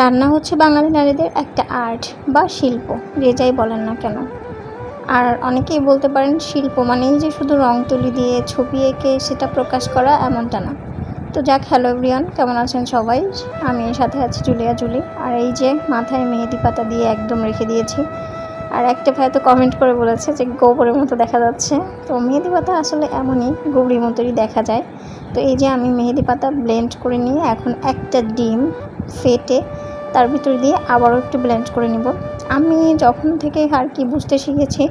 রান্না হচ্ছে বাঙালি নারীদের একটা আর্ট বা শিল্প, যে যাই বলেন না কেন। আর অনেকেই বলতে পারেন শিল্প মানেই যে শুধু রং তুলি দিয়ে ছবি এঁকে সেটা প্রকাশ করা এমনটা না। তো যাক, হ্যালো এভরিওয়ান, কেমন আছেন সবাই? আমি সাথে আছি জুলিয়া জুলি। আর এই যে মাথায় মেহেদি পাতা দিয়ে একদম রেখে দিয়েছি। আর একটা ভাই তো কমেন্ট করে বলেছে যে গোবরের মতো দেখা যাচ্ছে। তো মেহেদি পাতা আসলে এমনই, গোবরের মতোই দেখা যায়। তো এই যে আমি মেহেদি পাতা ব্লেন্ড করে নিয়ে এখন একটা ডিম ফেটে তার ভিতর দিয়ে আবারও একটু ব্লেন্ড করে নিব। আমি যখন থেকে আর কি বুঝতে শিখেছি,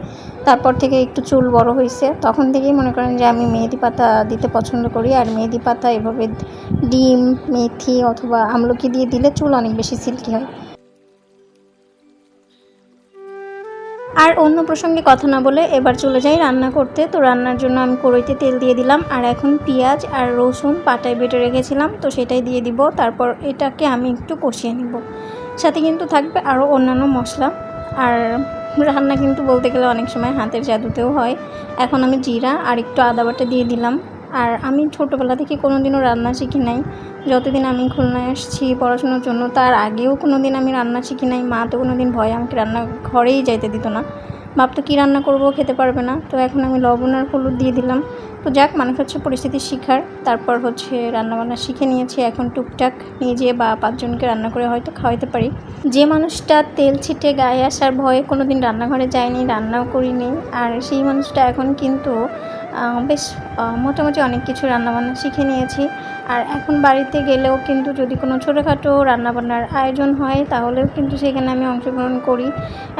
তারপর থেকে একটু চুল বড় হয়েছে, তখন থেকেই মনে করেন যে আমি মেহেদি পাতা দিতে পছন্দ করি। আর মেহেদি পাতা এভাবে ডিম, মেথি অথবা আমলকি দিয়ে দিলে চুল অনেক বেশি সিল্কি হয়। আর অন্য প্রসঙ্গে কথা না বলে এবার চলে যাই রান্না করতে। তো রান্নার জন্য আমি কড়াইতে তেল দিয়ে দিলাম আর এখন পেঁয়াজ আর রসুন পাটায় বেটে রেখেছিলাম, তো সেটাই দিয়ে দিব। তারপর এটাকে আমি একটু কষিয়ে নিব। সাথে কিন্তু থাকবে আরও অন্যান্য মশলা। আর রান্না কিন্তু বলতে গেলে অনেক সময় হাতের জাদুতেও হয়। এখন আমি জিরা আর একটু আদা বাটা দিয়ে দিলাম। আর আমি ছোটোবেলা থেকে কোনো দিনও রান্না শিখি নাই। যতদিন আমি খুলনায় আসছি পড়াশোনার জন্য, তার আগেও কোনো দিন আমি রান্না শিখি নাই। মা তো কোনো দিন ভয়ে আমাকে রান্না ঘরেই যাইতে দিত না। ভাবতো কী রান্না করব খেতে পারবে না। তো এখন আমি লবণ আর হলুদ দিয়ে দিলাম। তো যাক, মানুষ হচ্ছে পরিস্থিতি শিখার তারপর হচ্ছে রান্নাবান্না শিখে নিয়েছি। এখন টুকটাক নিজে বা পাঁচজনকে রান্না করে হয়তো খাওয়াইতে পারি। যে মানুষটা তেল ছিটে গায়ে আসার ভয়ে কোনো দিন রান্নাঘরে যায়নি, রান্নাও করিনি। আর সেই মানুষটা এখন কিন্তু বেশ মোটামুটি অনেক কিছু রান্নাবান্না শিখে নিয়েছি। আর এখন বাড়িতে গেলেও কিন্তু যদি কোনো ছোটোখাটো রান্নাবান্নার আয়োজন হয়, তাহলেও কিন্তু সেখানে আমি অংশগ্রহণ করি।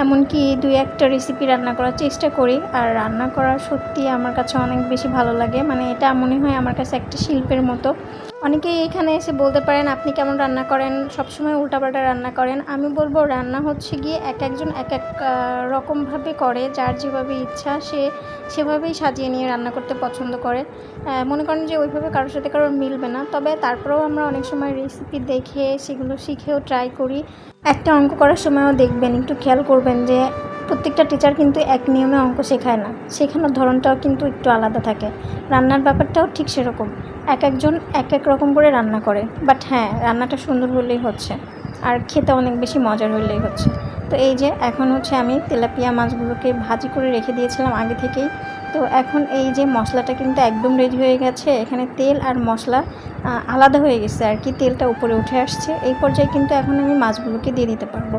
এমনকি দুই একটা রেসিপি রান্না করার চেষ্টা করি। আর রান্না করা সত্যি আমার কাছে অনেক বেশি ভালো লাগে। মানে এটা মনে হয় আমার কাছে একটা শিল্পের মতো। অনেকেই এখানে এসে বলতে পারেন, আপনি কেমন রান্না করেন? সবসময় উল্টাপাল্টা রান্না করেন। আমি বলব, রান্না হচ্ছে গিয়ে এক একজন এক এক রকমভাবে করে। যার যেভাবে ইচ্ছা সে সেভাবেই সাজিয়ে নিয়ে রান্না করতে পছন্দ করে। মনে করেন যে ওইভাবে কারোর সাথে কারোর মিলবে না। তবে তারপরেও আমরা অনেক সময় রেসিপি দেখে সেগুলো শিখেও ট্রাই করি। একটা অঙ্ক করার সময়ও দেখবেন, একটু খেয়াল করবেন যে প্রত্যেকটা টিচার কিন্তু এক নিয়মে অঙ্ক শেখায় না। শেখানোর ধরনটাও কিন্তু একটু আলাদা থাকে। রান্নার ব্যাপারটাও ঠিক সেরকম। এক একজন এক এক রকম করে রান্না করে। বাট হ্যাঁ রান্নাটা সুন্দর হলেই হচ্ছে। আর খেতে অনেক বেশি মজার হলেই হচ্ছে। তো এই যে, এখন হচ্ছে আমি তেলাপিয়া মাছগুলোকে ভাজি করে রেখে দিয়েছিলাম আগে থেকেই। তো এখন এই যে মশলাটা কিন্তু একদম রেডি হয়ে গেছে। এখানে তেল আর মশলা আলাদা হয়ে গেছে আর কি, তেলটা উপরে উঠে আসছে। এই পর্যায়ে কিন্তু এখন আমি মাছগুলোকে দিয়ে দিতে পারব।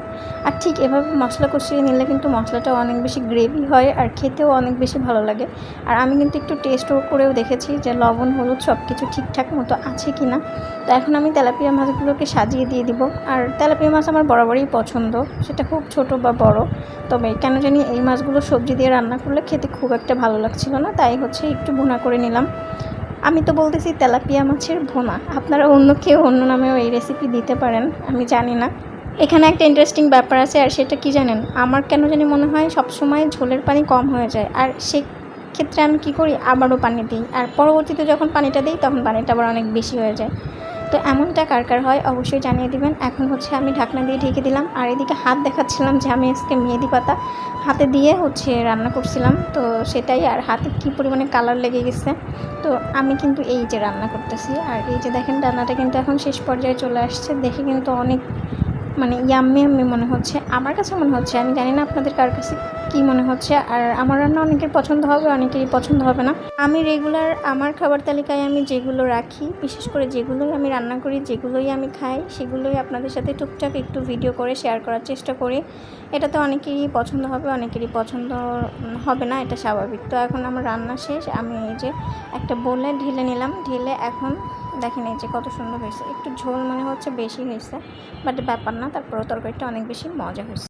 আর ঠিক এভাবে মশলা কষিয়ে নিলে কিন্তু মশলাটা অনেক বেশি গ্রেভি হয় আর খেতেও অনেক বেশি ভালো লাগে। আর আমি কিন্তু একটু টেস্টও করেও দেখেছি যে লবণ, হলুদ সব কিছু ঠিকঠাক মতো আছে কি না তো এখন আমি তেলাপিয়া মাছগুলোকে সাজিয়ে দিয়ে দিব। আর তেলাপিয়া মাছ আমার বরাবরই পছন্দ। সেটা খুব ছোট বা বড়। তবে কেন জানি এই মাছগুলো সবজি দিয়ে রান্না করলে খেতে খুব একটা ভালো লাগছিল না, তাই হচ্ছে একটু ভুনা করে নিলাম। আমি তো বলতেছি তেলাপিয়া মাছের ভোনা। আপনারা অন্য কেউ অন্য নামেও এই রেসিপি দিতে পারেন, আমি জানি না। এখানে একটা ইন্টারেস্টিং ব্যাপার আছে, আর সেটা কি জানেন? আমার কেন জানি মনে হয় সবসময় ঝোলের পানি কম হয়ে যায়, আর সে ক্ষেত্রে আমি কি করি? আবারও পানি দিই, আর পরবর্তীতে যখন পানিটা দিই, তখন পানিটা আবার অনেক বেশি হয়ে যায়। তো এমনটা কার কার হয় অবশ্যই জানিয়ে দিবেন। এখন হচ্ছে আমি ঢাকনা দিয়ে ঢেকে দিলাম আর এদিকে হাত দেখাচ্ছিলাম যে আমি আজকে মেহেদি পাতা হাতে দিয়ে হচ্ছে রান্না করছিলাম। তো সেটাই আর হাতে কি পরিমাণে কালার লেগে গেছে। তো আমি কিন্তু এই যে রান্না করতেছি আর এই যে দেখেন রান্নাটা কিন্তু এখন শেষ পর্যায়ে চলে আসছে। দেখে কিন্তু অনেক মানে ইয়াম্মি ইয়াম্মি মনে হচ্ছে। আমার কাছে মনে হচ্ছে, আমি জানি না আপনাদের কার কাছে কী মনে হচ্ছে, আর আমার রান্না অনেকের পছন্দ হবে, অনেকেরই পছন্দ হবে না। আমি রেগুলার আমার খাবার তালিকায় আমি যেগুলো রাখি, বিশেষ করে যেগুলোই আমি রান্না করি, যেগুলোই আমি খাই, সেগুলোই আপনাদের সাথে টুকটাক একটু ভিডিও করে শেয়ার করার চেষ্টা করি। এটা তো অনেকেরই পছন্দ হবে, অনেকেরই পছন্দ হবে না, এটা স্বাভাবিক। তো এখন আমার রান্না শেষ, আমি এই যে একটা বলে ঢেলে নিলাম। ঢেলে এখন দেখেন এই যে কত সুন্দর হয়েছে। একটু ঝোল মনে হচ্ছে বেশি হয়েছে বাট ব্যাপার না, তারপরেও তরকারিটা অনেক বেশি মজা হয়েছে।